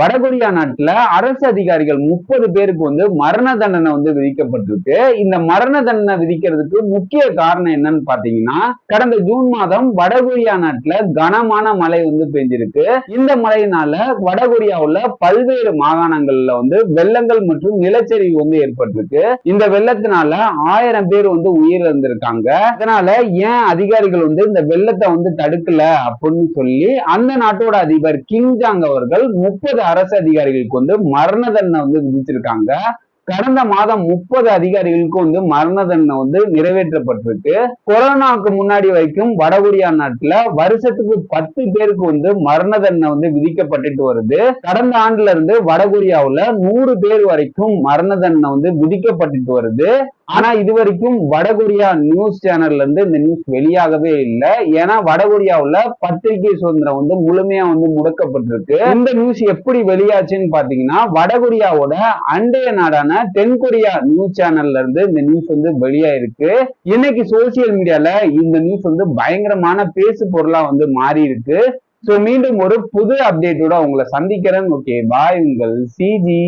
வடகொரியா நாட்டுல அரசு அதிகாரிகள் முப்பது பேருக்கு வந்து மரண தண்டனை வந்து விதிக்கப்பட்டிருக்கு. இந்த மரண தண்டனை விதிக்கிறதுக்கு முக்கிய காரணம் என்னன்னு பாத்தீங்கன்னா கடந்த ஜூன் மாதம் வடகொரியா நாட்டுல கனமான மழை வந்து பெஞ்சிருக்கு. இந்த மழையினால வடகொரியாவுல பல்வேறு மாகாணங்கள்ல வந்து வெள்ளங்கள் மற்றும் நிலச்சரிவு வந்து ஏற்பட்டிருக்கு. இந்த வெள்ளத்தினால ஆயிரம் பேர் வந்து உயிரிழந்திருக்காங்க. அதனால ஏன் அதிகாரிகள் வந்து இந்த வெள்ளத்தை வந்து தடுக்கல அப்படின்னு சொல்லி அந்த நாட்டோட அதிபர் கிங் ஜாங் அவர்கள் முப்பது அரசு அதிகாரிகளுக்கு வந்து மரண தண்டனை வந்து விதிச்சிருக்காங்க. கடந்த மாதம் முப்பது அதிகாரிகளுக்கு வந்து மரண தண்டனை வந்து நிறைவேற்றப்பட்டிருக்கு. கொரோனாவுக்கு முன்னாடி வரைக்கும் வடகொரியா நாட்டுல வருஷத்துக்கு பத்து பேருக்கு வந்து மரண தண்டனை வந்து விதிக்கப்பட்டுட்டு வருது. கடந்த ஆண்டுல இருந்து வடகொரியாவுல நூறு பேர் வரைக்கும் மரண தண்டனை வந்து விதிக்கப்பட்டுட்டு வருது. ஆனா இது வரைக்கும் வடகொரியா நியூஸ் சேனல்ல இருந்து இந்த நியூஸ் வெளியாகவே இல்லை. ஏன்னா வடகொரியாவுல பத்திரிகை சுதந்திரம் வந்து முழுமையா வந்து முடக்கப்பட்டிருக்கு. இந்த நியூஸ் எப்படி வெளியாச்சுன்னு பாத்தீங்கன்னா வடகொரியாவோட அண்டைய நாடான தென்கொரியா நியூஸ் சேனல்ல இருந்து இந்த நியூஸ் வந்து வெளியாயிருக்கு. இன்னைக்கு சோசியல் மீடியால இந்த நியூஸ் வந்து பயங்கரமான பேசு பொருளா வந்து மாறி இருக்கு ஸோ மீண்டும் ஒரு புது அப்டேட்டோட உங்களை சந்திக்கிறேன். ஓகே பாய் உங்கள் சிஜி